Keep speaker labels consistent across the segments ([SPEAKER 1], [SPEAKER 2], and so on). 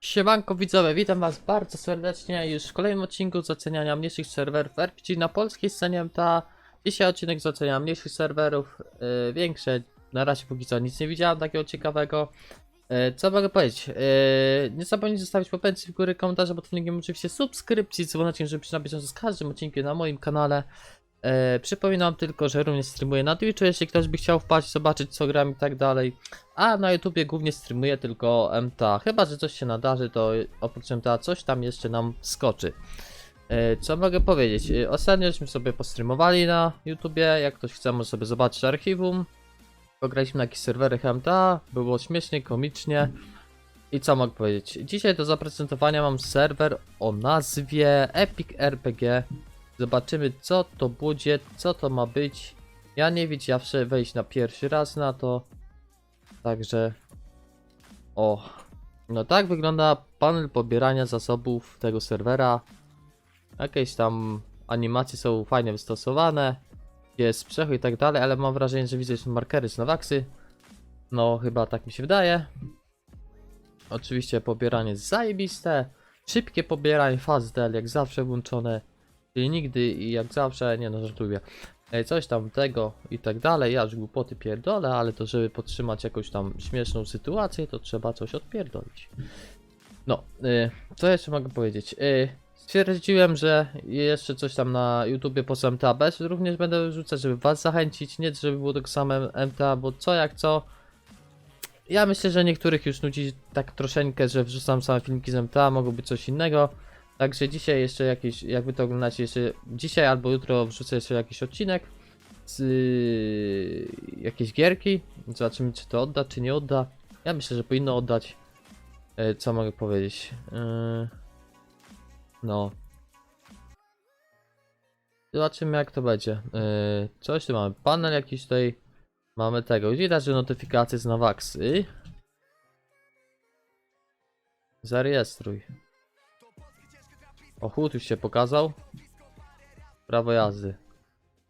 [SPEAKER 1] Siemanko widzowie, witam was bardzo serdecznie już w kolejnym odcinku z oceniania mniejszych serwerów RPG na polskiej scenie MTA. Dzisiaj odcinek z oceniania mniejszych serwerów, yy, większe, na razie póki co nic nie widziałem takiego ciekawego. Yy, co mogę powiedzieć? Yy, nie zapomnijcie zostawić popełnić w górę komentarza pod filmikiem, oczywiście subskrypcji, dzwoneczkiem, żeby być na bieżąco z każdym odcinkiem na moim kanale. E, przypominam tylko, że również streamuję na Twitchu, jeśli ktoś by chciał wpaść, zobaczyć co gram i tak dalej. A na YouTubie głównie streamuję tylko MTA. Chyba, że coś się nadarzy, to oprócz MTA coś tam jeszcze nam skoczy. E, co mogę powiedzieć? E, ostatnio żeśmy sobie postreamowali na YouTubie. Jak ktoś chce, może sobie zobaczyć archiwum. Pograliśmy na jakichś serwerach MTA. Było śmiesznie, komicznie. I co mogę powiedzieć? Dzisiaj do zaprezentowania mam serwer o nazwie Epic RPG. Zobaczymy co to będzie, co to ma być. Ja nie widzę, ja chcę wejść na pierwszy raz na to. Także. O. No tak wygląda panel pobierania zasobów tego serwera. Jakieś tam animacje są fajnie wystosowane. Jest przechód i tak dalej, ale mam wrażenie, że widzę że markery z Nowaksy. No chyba tak mi się wydaje. Oczywiście pobieranie zajebiste. Szybkie pobieranie FastDL jak zawsze włączone. Czyli nigdy i jak zawsze, nie no żartuję. Coś tam tego i tak dalej, ja już głupoty pierdolę, ale to żeby podtrzymać jakąś tam śmieszną sytuację, to trzeba coś odpierdolić. No, y, co jeszcze mogę powiedzieć? Y, stwierdziłem, że jeszcze coś tam na YouTubie poza MTA bez również będę wrzucać, żeby was zachęcić, nie żeby było tak samo MTA, bo co jak co. Ja myślę, że niektórych już nudzi tak troszeczkę, że wrzucam same filmiki z MTA, mogło być coś innego. Także dzisiaj jeszcze jakiś, jak wy to oglądacie, jeszcze dzisiaj albo jutro wrzucę jeszcze jakiś odcinek z yy, jakiejś gierki. Zobaczymy, czy to odda, czy nie odda. Ja myślę, że powinno oddać. E, co mogę powiedzieć? E, no. Zobaczymy, jak to będzie. E, coś tu mamy. Panel jakiś tutaj. Mamy tego. Widać, że notyfikacje z Nowaxy. Zarejestruj. O, chód już się pokazał. Prawo jazdy.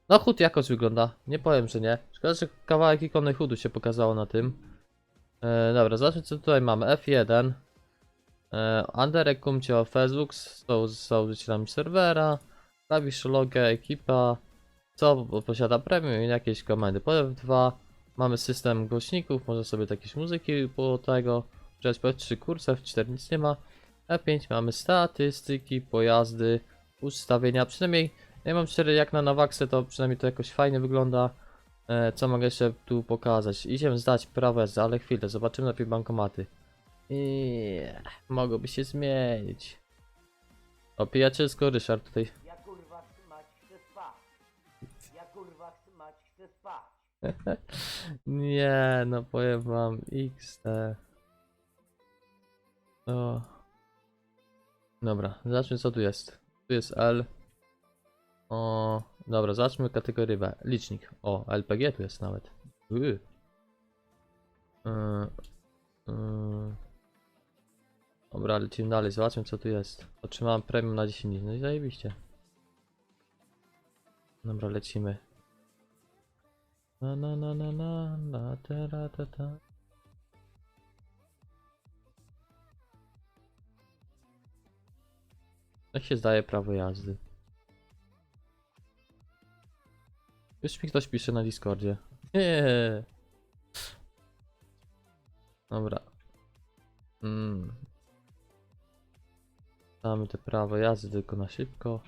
[SPEAKER 1] No chód jakoś wygląda. Nie powiem, że nie. Szkoda, że kawałek ikony chudu się pokazało na tym. E, dobra, zobaczmy co tutaj mamy. F1. E, Anderek Kumcio Facebook z z założycielami serwera. Klawiszologę, ekipa. Co posiada premium i jakieś komendy. Po F2. Mamy system głośników, może sobie jakieś muzyki po tego. Przez F3 kurs, F4 nic nie ma. F5 mamy statystyki, pojazdy, ustawienia. Przynajmniej ja mam 4 jak na Nowaxę, to przynajmniej to jakoś fajnie wygląda. E, co mogę jeszcze tu pokazać? Idziemy zdać prawo jazdy, ale chwilę, zobaczymy najpierw bankomaty. I mogłoby się zmienić. O, przyjacielsko Ryszard tutaj.
[SPEAKER 2] Ja kurwa mać chcę spać. Ja kurwa mać chcę spać.
[SPEAKER 1] Nie, no powiem wam, XT. O. Dobra, zobaczmy co tu jest. Tu jest L. O, dobra, zobaczmy kategorię B. Licznik. O, LPG tu jest nawet. Yy. Yy, yy. Dobra, lecimy dalej, zobaczmy co tu jest. Otrzymałem premium na 10 dni, no i zajebiście. Dobra, lecimy. Na na na na na na ta ra, ta ta. Jak się zdaje prawo jazdy? Już mi ktoś pisze na Discordzie. Nie. Dobra. Mm. Damy te prawo jazdy tylko na szybko.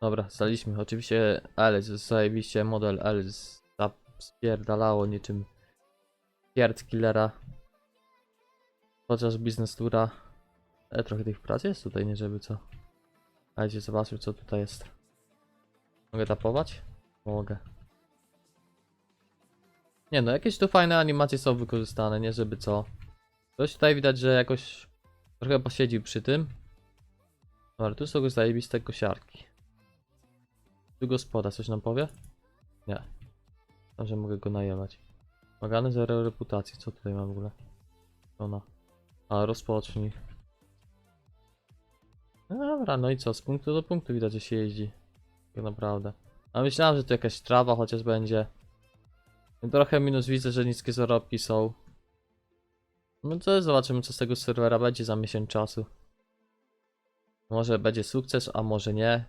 [SPEAKER 1] Dobra, zdaliśmy. Oczywiście Alice, zajebiście model Alice spierdalało niczym pierd killera. Chociaż biznes tura. E, trochę tych prac jest tutaj, nie żeby co. Dajcie zobaczyć co tutaj jest. Mogę tapować? Mogę. Nie no, jakieś tu fajne animacje są wykorzystane, nie żeby co. Coś tutaj widać, że jakoś trochę posiedził przy tym. No, ale tu są zajebiste kosiarki. Tu gospoda coś nam powie? Nie. Może mogę go najebać. Magany zero reputacji. Co tutaj mam w ogóle? Ona. A, rozpocznij. No dobra, no i co? Z punktu do punktu widać, że się jeździ. Tak naprawdę. A myślałem, że to jakaś trawa chociaż będzie. Trochę minus widzę, że niskie zarobki są. No to zobaczymy co z tego serwera będzie za miesiąc czasu. Może będzie sukces, a może nie.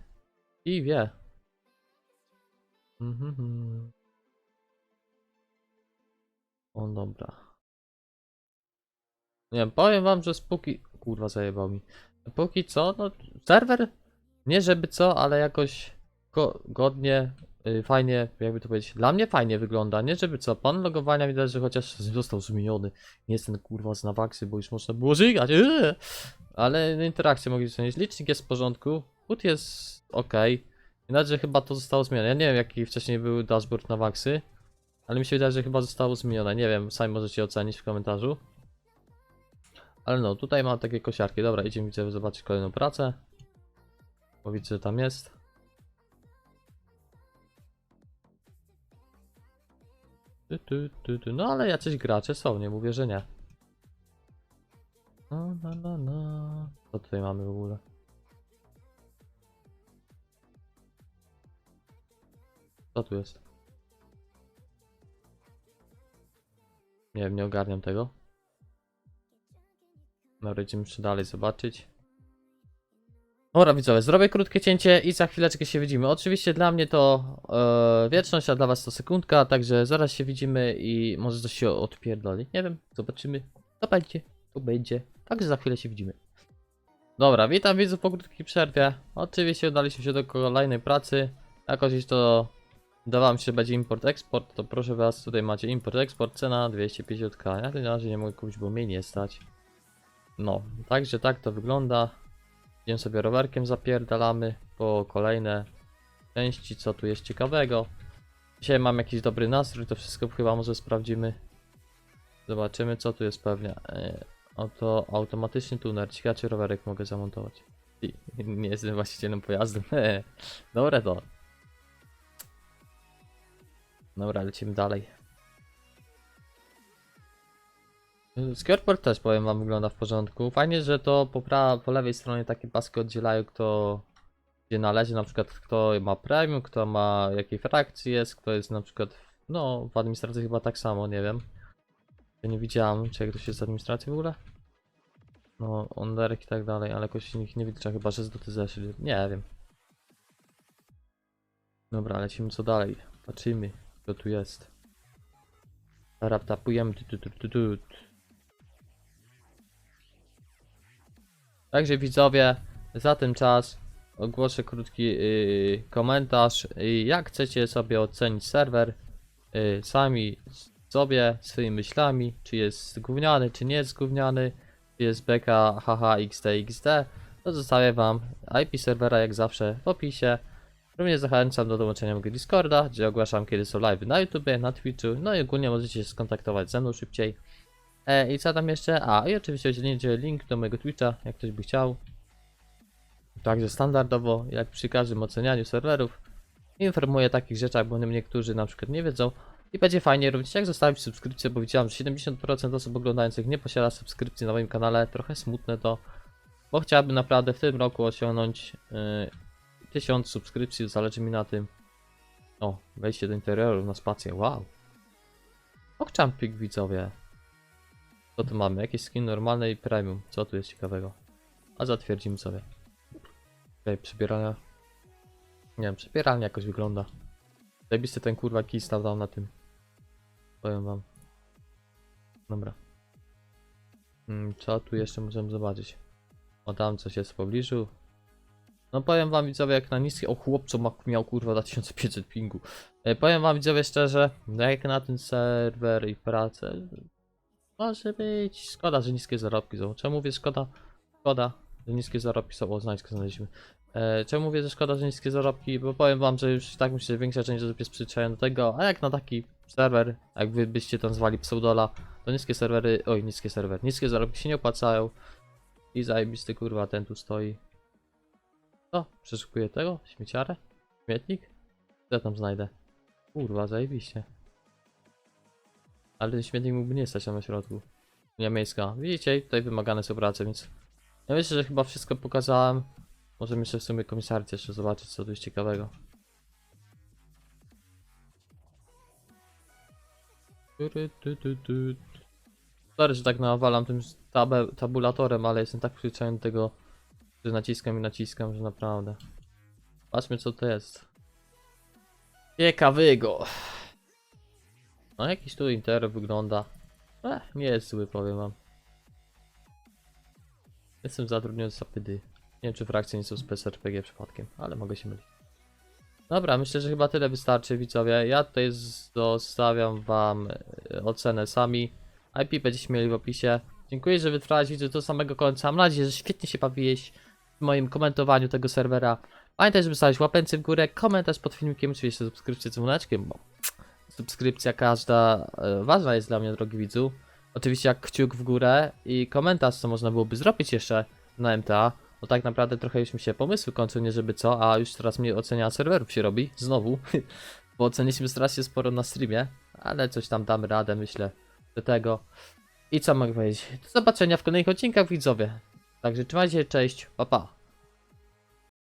[SPEAKER 1] I wie. Mhm. O dobra. Nie wiem, powiem wam, że spóki... Kurwa zajebał mi. Póki co, no serwer nie żeby co, ale jakoś go, godnie, y, fajnie, jakby to powiedzieć, dla mnie fajnie wygląda, nie żeby co, pan logowania widać, że chociaż został zmieniony, nie jest ten kurwa z nawaksy, bo już można było żygać, yy! ale interakcje mogli zmienić, licznik jest w porządku, put jest ok, że chyba to zostało zmienione, ja nie wiem jaki wcześniej był dashboard nawaksy, ale mi się wydaje, że chyba zostało zmienione, nie wiem, sami możecie ocenić w komentarzu. Ale no, tutaj mam takie kosiarki. Dobra, idziemy widzę zobaczyć kolejną pracę. Bo widzę, że tam jest. No ale jacyś gracze są, nie mówię, że nie. No, no, no, no. Co tutaj mamy w ogóle? Co tu jest? Nie wiem, nie ogarniam tego. Dobra, idziemy jeszcze dalej zobaczyć. Dobra widzowie, zrobię krótkie cięcie i za chwileczkę się widzimy. Oczywiście dla mnie to e, wieczność, a dla was to sekundka, także zaraz się widzimy i może coś się odpierdoli. Nie wiem, zobaczymy. To będzie, to będzie. Także za chwilę się widzimy. Dobra, witam widzów po krótkiej przerwie. Oczywiście udaliśmy się do kolejnej pracy. Jakoś już to Dawałem się, będzie import-eksport, to proszę was, tutaj macie import-eksport, cena 250k. Ja na razie nie mogę kupić, bo mnie nie stać. No, także tak to wygląda. Idziemy sobie rowerkiem zapierdalamy po kolejne części, co tu jest ciekawego. Dzisiaj mam jakiś dobry nastrój, to wszystko chyba może sprawdzimy. Zobaczymy co tu jest pewnie. E, Oto automatyczny tuner. Ciekawe czy rowerek mogę zamontować. I, nie jestem właścicielem pojazdu. Dobre to. Dobra, lecimy dalej. Skierport też powiem wam wygląda w porządku. Fajnie, że to po, po lewej stronie takie paski oddzielają kto gdzie należy, na przykład kto ma premium, kto ma jakiej frakcji jest, kto jest na przykład no w administracji chyba tak samo, nie wiem. Ja nie widziałem, czy jak ktoś jest z administracji w ogóle. No, onderek i tak dalej, ale jakoś ich nie widzę, chyba że z doty zeszli. Nie wiem. Dobra, lecimy co dalej. Patrzymy, kto tu jest. Raptapujemy. Tu, tu, tu, tu, tu. Także widzowie, za ten czas ogłoszę krótki yy, komentarz. Yy, jak chcecie sobie ocenić serwer yy, sami sobie, swoimi myślami, czy jest gówniany, czy nie jest gówniany, czy jest beka haha to zostawię wam IP serwera jak zawsze w opisie. Również zachęcam do dołączenia mojego Discorda, gdzie ogłaszam kiedy są live na YouTube, na Twitchu, no i ogólnie możecie się skontaktować ze mną szybciej. E, I co tam jeszcze? A, i oczywiście udzielicie link do mojego Twitcha, jak ktoś by chciał. Także standardowo, jak przy każdym ocenianiu serwerów, informuję o takich rzeczach, bo niektórzy na przykład nie wiedzą. I będzie fajnie również jak zostawić subskrypcję, bo widziałem, że 70% osób oglądających nie posiada subskrypcji na moim kanale. Trochę smutne to, bo chciałbym naprawdę w tym roku osiągnąć yy, 1000 subskrypcji, zależy mi na tym. O, wejście do interioru na spację, wow. Okczampik widzowie. Co tu mamy? Jakiś skin normalny i premium. Co tu jest ciekawego? A zatwierdzimy sobie. Okej, przebierania. Nie wiem, przebieralnia jakoś wygląda. Zajebisty ten kurwa kij stał na tym. Powiem wam. Dobra. Hmm, co tu jeszcze możemy zobaczyć? O tam coś jest w pobliżu. No powiem wam widzowie jak na niskie... O chłopco ma, miał kurwa 2500 pingu. E, powiem wam widzowie szczerze, no jak na ten serwer i pracę... Może być. Szkoda, że niskie zarobki są. Czemu mówię szkoda? Szkoda, że niskie zarobki są. O, znajdźkę znaleźliśmy. E, czemu mówię, że szkoda, że niskie zarobki? Bo powiem wam, że już tak myślę, że większa część osób jest przyzwyczajona do tego, a jak na taki serwer, jak wy byście tam zwali pseudola, to niskie serwery, oj, niskie serwery, niskie zarobki się nie opłacają. I zajebisty kurwa, ten tu stoi. Co? Przeszukuję tego? Śmieciarę? Śmietnik? Co ja tam znajdę? Kurwa, zajebiście. Ale ten śmietnik mógłby nie stać tam na środku. Nie miejska. Widzicie, tutaj wymagane są prace, więc... Ja myślę, że chyba wszystko pokazałem. Możemy jeszcze w sumie komisarcie jeszcze zobaczyć, co tu jest ciekawego. Sorry, że tak nawalam tym tabulatorem, ale jestem tak przyzwyczajony do tego, że naciskam i naciskam, że naprawdę. Patrzmy co to jest. Ciekawego. No jakiś tu inter wygląda. Eh, nie jest zły, powiem wam. Jestem zatrudniony z Sapydy. Nie wiem czy frakcje nie są z PSRPG przypadkiem, ale mogę się mylić. Dobra, myślę, że chyba tyle wystarczy widzowie. Ja tutaj zostawiam wam e, ocenę sami. IP będziecie mieli w opisie. Dziękuję, że wytrwałeś widzę do samego końca. Mam nadzieję, że świetnie się bawiłeś moim komentowaniu tego serwera. Pamiętaj, żeby stawić łapęcy w górę, komentarz pod filmikiem, oczywiście subskrypcję dzwoneczkiem, bo subskrypcja każda e, ważna jest dla mnie, drogi widzu. Oczywiście jak kciuk w górę i komentarz, co można byłoby zrobić jeszcze na MTA. Bo tak naprawdę trochę już mi się pomysły kończą, nie żeby co, a już teraz mnie ocenia serwerów się robi, znowu. Bo oceniliśmy strasznie sporo na streamie, ale coś tam damy radę, myślę, do tego. I co mogę powiedzieć? Do zobaczenia w kolejnych odcinkach, widzowie. Także trzymajcie się, cześć, pa pa.